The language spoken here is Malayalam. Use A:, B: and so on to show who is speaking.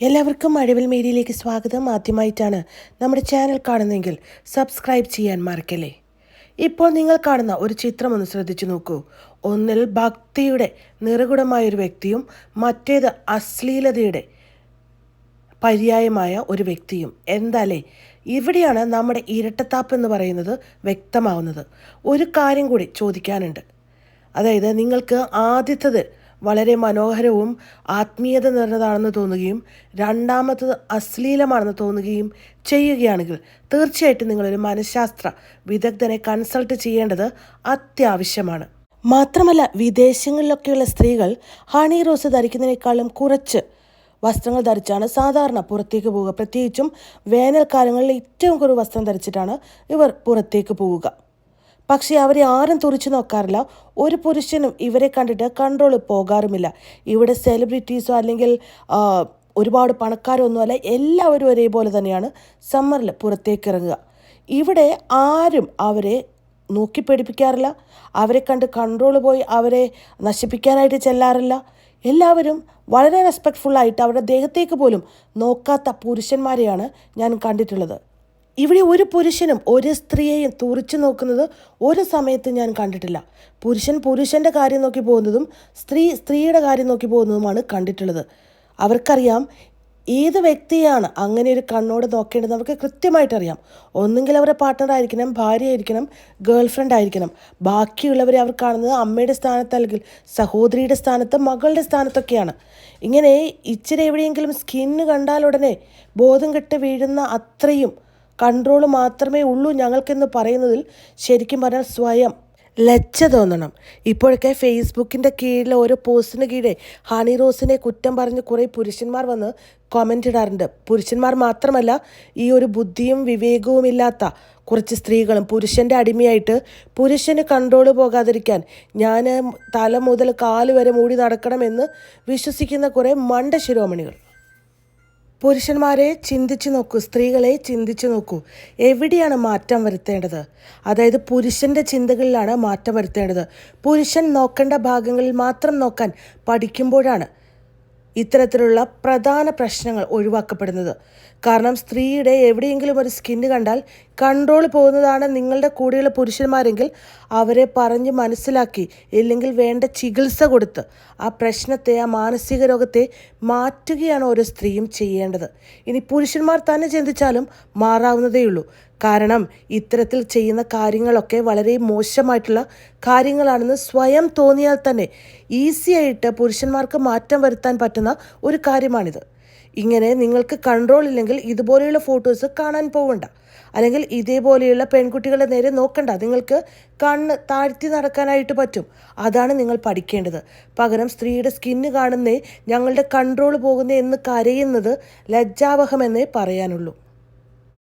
A: എല്ലാവർക്കും മഴവിൽ മേരിയിലേക്ക് സ്വാഗതം. ആദ്യമായിട്ടാണ് നമ്മുടെ ചാനൽ കാണുന്നതെങ്കിൽ സബ്സ്ക്രൈബ് ചെയ്യാൻ മറക്കല്ലേ. ഇപ്പോൾ നിങ്ങൾ കാണുന്ന ഒരു ചിത്രം ഒന്ന് ശ്രദ്ധിച്ചു നോക്കൂ. ഒന്നിൽ ഭക്തിയുടെ നിറകുടമായ ഒരു വ്യക്തിയും മറ്റേത് അശ്ലീലതയുടെ പര്യായമായ ഒരു വ്യക്തിയും. എന്താലേ? ഇവിടെയാണ് നമ്മുടെ ഇരട്ടത്താപ്പ് എന്ന് പറയുന്നത് വ്യക്തമാവുന്നത്. ഒരു കാര്യം കൂടി ചോദിക്കാനുണ്ട്. അതായത് നിങ്ങൾക്ക് ആദ്യത്തത് വളരെ മനോഹരവും ആത്മീയത നിറഞ്ഞതാണെന്ന് തോന്നുകയും രണ്ടാമത്തത് അശ്ലീലമാണെന്ന് തോന്നുകയും ചെയ്യുകയാണെങ്കിൽ തീർച്ചയായിട്ടും നിങ്ങളൊരു മനഃശാസ്ത്ര വിദഗ്ധനെ കൺസൾട്ട് ചെയ്യേണ്ടത് അത്യാവശ്യമാണ്. മാത്രമല്ല വിദേശങ്ങളിലൊക്കെയുള്ള സ്ത്രീകൾ ഹണി റോസ് ധരിക്കുന്നതിനേക്കാളും കുറച്ച് വസ്ത്രങ്ങൾ ധരിച്ചാണ് സാധാരണ പുറത്തേക്ക് പോവുക. പ്രത്യേകിച്ചും വേനൽക്കാലങ്ങളിൽ ഏറ്റവും കുറവ് വസ്ത്രം ധരിച്ചിട്ടാണ് ഇവർ പുറത്തേക്ക് പോവുക. പക്ഷേ അവരെ ആരും തുറിച്ചു നോക്കാറില്ല. ഒരു പുരുഷനും ഇവരെ കണ്ടിട്ട് കൺട്രോൾ പോകാറുമില്ല. ഇവിടെ സെലിബ്രിറ്റീസോ അല്ലെങ്കിൽ ഒരുപാട് പണക്കാരോ ഒന്നുമല്ല എല്ലാവരും ഒരേപോലെ തന്നെയാണ് സമ്മറിൽ പുറത്തേക്ക് ഇറങ്ങുക ഇവിടെ ആരും അവരെ നോക്കി പേടിപ്പിക്കാറില്ല. അവരെ കണ്ട് കൺട്രോൾ പോയി അവരെ നശിപ്പിക്കാനായിട്ട് ചെല്ലാറില്ല. എല്ലാവരും വളരെ റെസ്പെക്ട്ഫുൾ ആയിട്ട് അവരുടെ ദേഹത്തേക്ക് പോലും നോക്കാത്ത പുരുഷന്മാരെയാണ് ഞാൻ കണ്ടിട്ടുള്ളത്. ഇവിടെ ഒരു പുരുഷനും ഒരു സ്ത്രീയെയും തുറിച്ചു നോക്കുന്നത് ഒരു സമയത്ത് ഞാൻ കണ്ടിട്ടില്ല. പുരുഷൻ പുരുഷന്റെ കാര്യം നോക്കി പോകുന്നതും സ്ത്രീ സ്ത്രീയുടെ കാര്യം നോക്കി പോകുന്നതുമാണ് കണ്ടിട്ടുള്ളത്. അവർക്കറിയാം ഏത് വ്യക്തിയാണ് അങ്ങനെ ഒരു കണ്ണോട് നോക്കേണ്ടത് നമുക്ക് കൃത്യമായിട്ട് അറിയാം ഒന്നുകിൽ അവരുടെ പാർട്ട്ണർ ആയിരിക്കണം ഭാര്യ ആയിരിക്കണം ഗേൾ ഫ്രണ്ട് ആയിരിക്കണം. ബാക്കിയുള്ളവരെ അവർ കാണുന്നത് അമ്മയുടെ സ്ഥാനത്ത് അല്ലെങ്കിൽ സഹോദരിയുടെ സ്ഥാനത്ത് മകളുടെ സ്ഥാനത്തൊക്കെയാണ്. ഇങ്ങനെ ഇച്ചിരി എവിടെയെങ്കിലും സ്കിന്ന് കണ്ടാലുടനെ ബോധം കെട്ട് വീഴുന്ന അത്രയും കൺട്രോൾ മാത്രമേ ഉള്ളൂ ഞങ്ങൾക്കെന്ന് പറയുന്നതിൽ ശരിക്കും പറഞ്ഞാൽ സ്വയം ലജ്ജ തോന്നണം. ഇപ്പോഴൊക്കെ ഫേസ്ബുക്കിന്റെ കീഴിൽ ഓരോ പോസ്റ്റിന് കീഴെ ഹണി റോസിനെ കുറ്റം പറഞ്ഞ് കുറേ പുരുഷന്മാർ വന്ന് കമന്റ് ഇടാറുണ്ട്. പുരുഷന്മാർ മാത്രമല്ല ഈ ഒരു ബുദ്ധിയും വിവേകവും ഇല്ലാത്ത കുറച്ച് സ്ത്രീകളും പുരുഷന്റെ അടിമയായിട്ട് പുരുഷന് കൺട്രോൾ പോകാതിരിക്കാൻ ഞാൻ തല മുതൽ കാൽ വരെ മൂടി നടക്കണമെന്ന് വിശ്വസിക്കുന്ന കുറേ മണ്ട ശിരോമണികൾ പുരുഷന്മാരെ ചിന്തിച്ചു നോക്കൂ സ്ത്രീകളെ ചിന്തിച്ചു നോക്കൂ. എവിടെയാണ് മാറ്റം വരുത്തേണ്ടത്? അതായത് പുരുഷന്റെ ചിന്തകളിലാണ് മാറ്റം വരുത്തേണ്ടത്. പുരുഷൻ നോക്കേണ്ട ഭാഗങ്ങളിൽ മാത്രം നോക്കാൻ പഠിക്കുമ്പോഴാണ് ഇത്തരത്തിലുള്ള പ്രധാന പ്രശ്നങ്ങൾ ഒഴിവാക്കപ്പെടുന്നത്. കാരണം സ്ത്രീയുടെ എവിടെയെങ്കിലും ഒരു സ്കിന്ന് കണ്ടാൽ കൺട്രോൾ പോകുന്നതാണ് നിങ്ങളുടെ കൂടെയുള്ള പുരുഷന്മാരെങ്കിൽ അവരെ പറഞ്ഞ് മനസ്സിലാക്കി ഇല്ലെങ്കിൽ വേണ്ട ചികിത്സ കൊടുത്ത് ആ പ്രശ്നത്തെ ആ മാനസിക രോഗത്തെ മാറ്റുകയാണ് ഓരോ സ്ത്രീയും ചെയ്യേണ്ടത്. ഇനി പുരുഷന്മാർ തന്നെ ചിന്തിച്ചാലും മാറാവുന്നതേയുള്ളൂ. കാരണം ഇത്തരത്തിൽ ചെയ്യുന്ന കാര്യങ്ങളൊക്കെ വളരെ മോശമായിട്ടുള്ള കാര്യങ്ങളാണെന്ന് സ്വയം തോന്നിയാൽ തന്നെ ഈസി ആയിട്ട് പുരുഷന്മാർക്ക് മാറ്റം വരുത്താൻ പറ്റുന്ന ഒരു കാര്യമാണിത്. ഇങ്ങനെ നിങ്ങൾക്ക് കൺട്രോൾ ഇല്ലെങ്കിൽ ഇതുപോലെയുള്ള ഫോട്ടോസ് കാണാൻ പോവണ്ട. അല്ലെങ്കിൽ ഇതേപോലെയുള്ള പെൺകുട്ടികളെ നേരെ നോക്കണ്ട. നിങ്ങൾക്ക് കണ്ണ് താഴ്ത്തി നടക്കാനായിട്ട് പറ്റും. അതാണ് നിങ്ങൾ പഠിക്കേണ്ടത്. പകരം സ്ത്രീയുടെ സ്കിന്ന് കാണുന്നേ ഞങ്ങളുടെ കൺട്രോൾ പോകുന്നേ എന്ന് കരയുന്നത് ലജ്ജാവഹമെന്നേ പറയാനുള്ളൂ.